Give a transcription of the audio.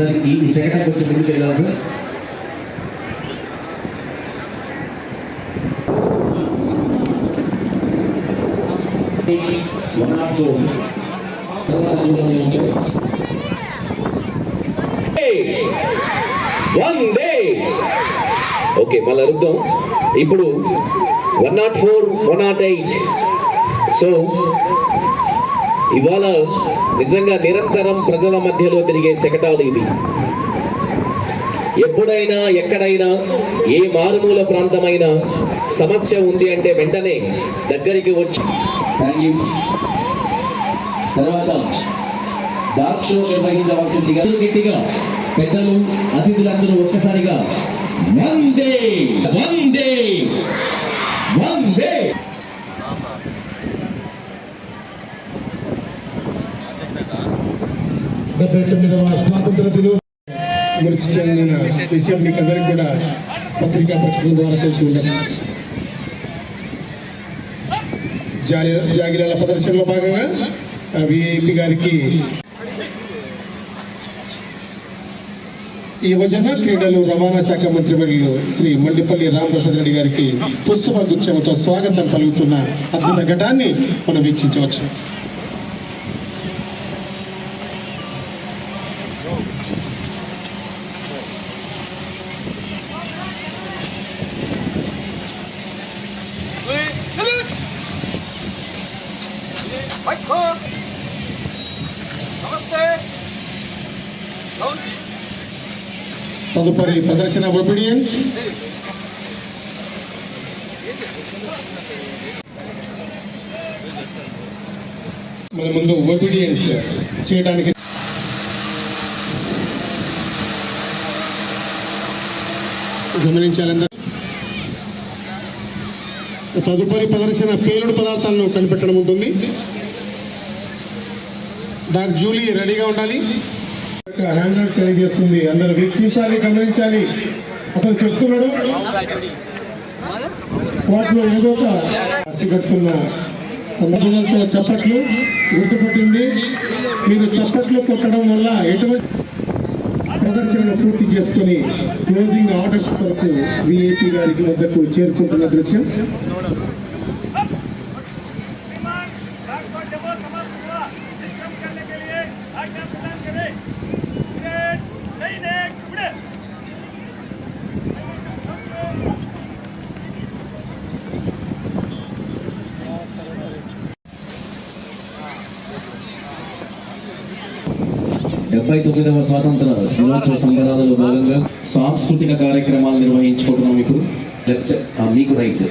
Sir ఈ ఈ second కొంచెం ముందుకు వెళ్ళాలి sir? One naught four one day okay మళ్ళీ అరుద్దాం ఇప్పుడు one naught four one naught eight so ఇవాళ నిజంగా నిరంతరం ప్రజల మధ్యలో తిరిగే శకటాలు ఇవి. ఎప్పుడైనా ఎక్కడైనా ఏ మారుమూల ప్రాంతమైన సమస్య ఉంది అంటే వెంటనే దగ్గరికి వచ్చి తర్వాత డార్క్ షో నిర్వహించవలసిందిగా గట్టిగా పెద్దలు అతిథులందరూ ఒక్కసారిగా వందే వందే. డెబ్బై తొమ్మిదవ స్వాతంత్ర దినం విషయం మీకు అందరికీ కూడా పత్రికా ప్రకటన ద్వారా తెలిసి ఉండదు జాగిరాల ప్రదర్శనలో భాగంగా విఐపి గారికి ఈ వజన క్రీడలు రవాణా శాఖ మంత్రి వర్యులు శ్రీ మండిపల్లి రామప్రసాద్ రెడ్డి గారికి పుష్పగుచ్చంతో స్వాగతం పలుకుతున్న అద్భుత ఘటాన్ని మనం వీక్షించవచ్చు నమస్తే తదుపరి ప్రదర్శన ఒబిడియన్స్ మన ముందు ఒబిడియన్స్ చేయడానికి గమనించాలందరూ. తదుపరి ప్రదర్శన పేలుడు పదార్థాలను కనిపెట్టడం ఉంటుంది. డాక్టర్ జూలీ రెడీగా ఉండాలి. హ్యాండ్ అవుట్ చేస్తుంది అందరూ వీక్షించాలి గమనించాలి. అతను చెప్తున్నాడు. వాటిలో ఏదో ఒక పసిగట్టున్న సందర్భాలతో చప్పట్లు గుర్తుపట్టింది. మీరు చప్పట్లు కొట్టడం వల్ల ఎటువంటి ప్రదర్శనను పూర్తి చేసుకుని క్లోజింగ్ ఆర్డర్స్ కొరకు విఐపి గారికి వద్దకు చేరుకుంటున్న దృశ్యం. డెబ్బై తొమ్మిదవ స్వాతంత్ర దినోత్సవ సంబరాలలో భాగంగా సాంస్కృతిక కార్యక్రమాలు నిర్వహించుకుంటున్నాం ఇప్పుడు. లెఫ్ట్ uh, మీకు రైట్